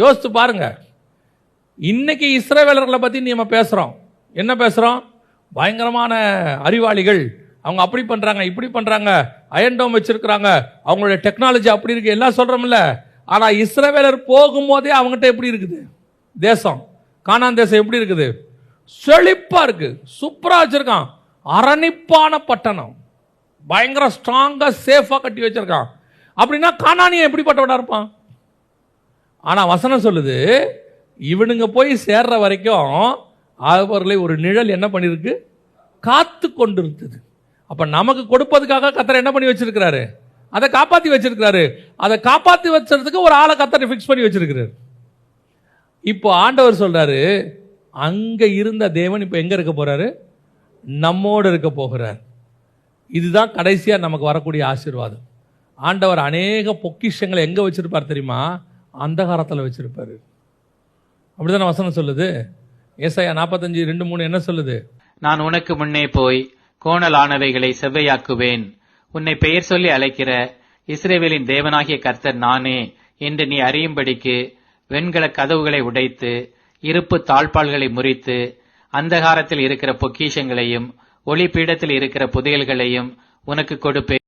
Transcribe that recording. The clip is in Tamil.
யோசித்து பாருங்க. இன்னைக்கு இஸ்ரவேலர்களை பற்றி நம்ம பேசுகிறோம் என்ன பேசுகிறோம் பயங்கரமான அறிவாளிகள். அவங்க அப்படி பண்ணுறாங்க இப்படி பண்ணுறாங்க அயன்டோம் வச்சுருக்குறாங்க. அவங்களுடைய டெக்னாலஜி அப்படி இருக்குது எல்லாம் சொல்கிறோம்ல ஆனால் இஸ்ரேவேலர் போகும்போதே அவங்ககிட்ட எப்படி இருக்குது? தேசம். காணான் தேசம் எப்படி இருக்குது? செழிப்பாக இருக்குது சூப்பராக வச்சுருக்கான். அரணிப்பான பட்டணம். பயங்கர ஸ்ட்ராங்காக சேஃபாக கட்டி வச்சுருக்கான். அப்படின்னா காணானியை எப்படிப்பட்டவனாக இருப்பான்? ஆனால் வசனம் சொல்லுது இவனுங்க போய் சேர்ற வரைக்கும் அவர்களை ஒரு நிழல் என்ன பண்ணியிருக்கு காத்து கொண்டிருந்தது. அப்போ நமக்கு கொடுப்பதுக்காக கத்தரை என்ன பண்ணி வச்சிருக்கிறாரு? அதை காப்பாற்றி வச்சிருக்கிறாரு. அதை காப்பாற்றி வச்சதுக்கு ஒரு ஆளை கத்தரை ஃபிக்ஸ் பண்ணி வச்சிருக்கிறாரு. இப்போ ஆண்டவர் சொல்கிறாரு அங்கே இருந்த தேவன் இப்போ எங்கே இருக்க போகிறாரு நம்மோடு இருக்க போகிறார். இதுதான் கடைசியாக நமக்கு வரக்கூடிய ஆசீர்வாதம். ஆண்டவர் அநேக பொக்கிஷங்களை எங்கே வச்சிருப்பார் தெரியுமா? அந்தகாரத்தில் வச்சிருப்பாரு. அப்படிதானே வசனம் சொல்லுது? ஏசாயா நாற்பத்தஞ்சு ரெண்டு மூணு என்ன சொல்லுது? நான் உனக்கு முன்னே போய் கோணலானவைகளை செவ்வையாக்குவேன். உன்னை பெயர் சொல்லி அழைக்கிற இஸ்ரேவேலின் தேவனாகிய கர்த்தர் நானே என்று நீ அறியும்படிக்கு வெண்கல கதவுகளை உடைத்து இருப்பு தாழ்பால்களை முறித்து அந்தகாரத்தில் இருக்கிற பொக்கிஷங்களையும் ஒளிப்பீடத்தில் இருக்கிற புதையல்களையும் உனக்கு கொடுப்பேன்.